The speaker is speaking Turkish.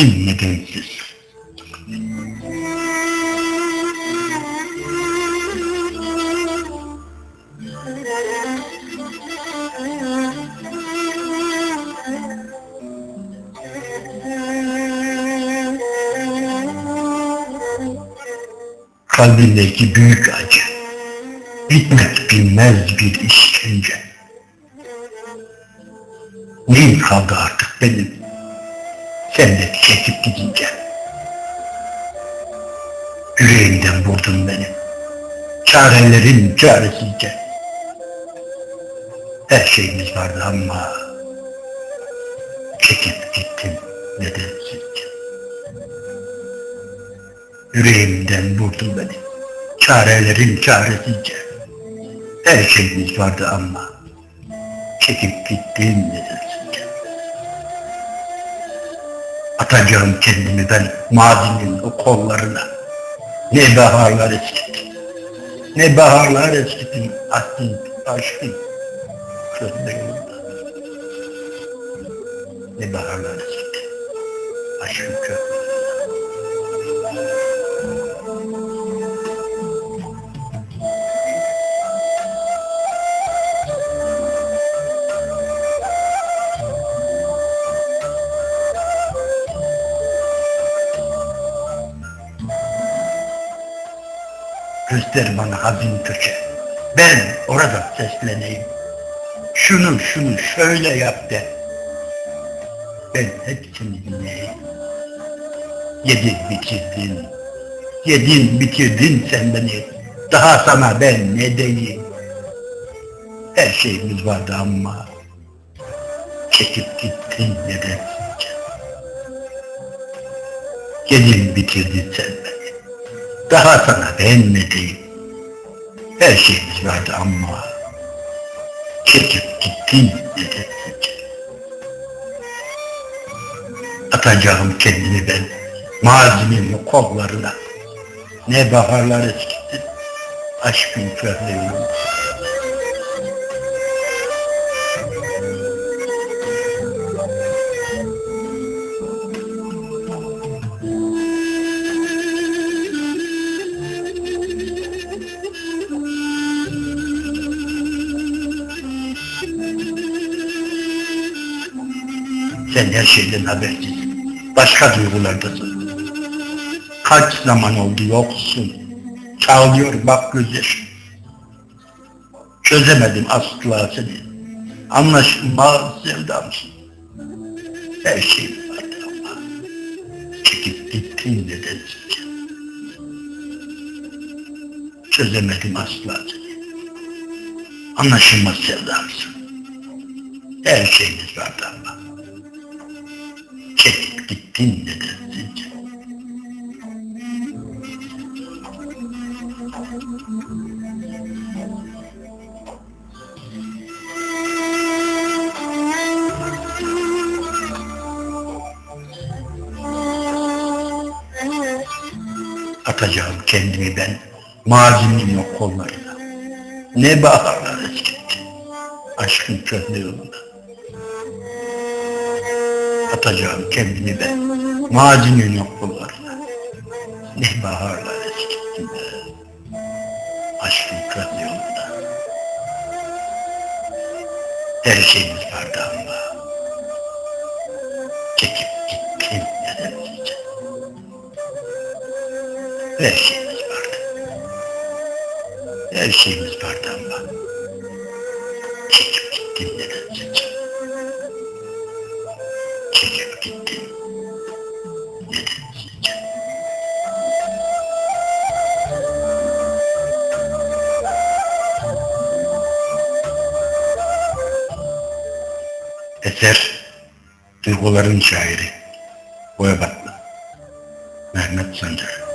Gittin nedensiz. Kalbindeki büyük acı, bitmek bilmez bir işkence. Neyim kaldı artık benim, sen de çekip gidince. Yüreğimden vurdun beni, çarelerin çaresizce. Her şeyimiz vardı ama çekip gittin nedensizce. Yüreğimden vurdun beni. Çarelerin çaresizce. Her şeyimiz vardı ama çekip gittin nedensizce. Atacağım kendimi ben mazinin o kollarına. Ne baharlar eskitti. Ne baharlar eskitti. Aşkın, aşkın. Közlerimde. Ne baharlar eskitti. Aşkın közlerimde. Göster bana hazin köşe. Ben orada sesleneyim. Şunu şunu şöyle yap de. Ben hepsini dinleyeyim. Yedin bitirdin. Yedin bitirdin sen beni. Daha sana ben ne diyeyim. Her şeyimiz vardı ama çekip gittin nedensizce. Yedin bitirdin sen beni. Daha sana ben ne diyeyim? Her şeyimiz vardı ama çekip gittin nedensizce. Atacağım kendimi ben mazimin kollarına. Ne baharlar eskitti, aşkın körleğini. Sen her şeyden habercisin. Başka duygulardasın. Kaç zaman oldu yoksun. Çağlıyor bak gözyaşım. Çözemedim asla seni. Anlaşılmaz sevdamsın. Her şey vardı ama. Çekip gittin nedensizce. Çözemedim asla seni. Anlaşılmaz sevdamsın. Her şeyimiz vardı ama gittin nedensizce. Atacağım kendimi ben mazinin o kollarına. Ne baharlar eskitti. Aşkın köhne yolunda atacağım kendimi ben mazinin yoklularına. Ne baharlar eskittim be. Aşkın köhne yolunda. Her şeyimiz vardı ama çekip gittin nedensizce. Her şeyimiz vardı. Her şeyimiz vardı ama çekip gittin nedensizce. Eser Duyguların şairi. Boya Batlı Mehmet Sancar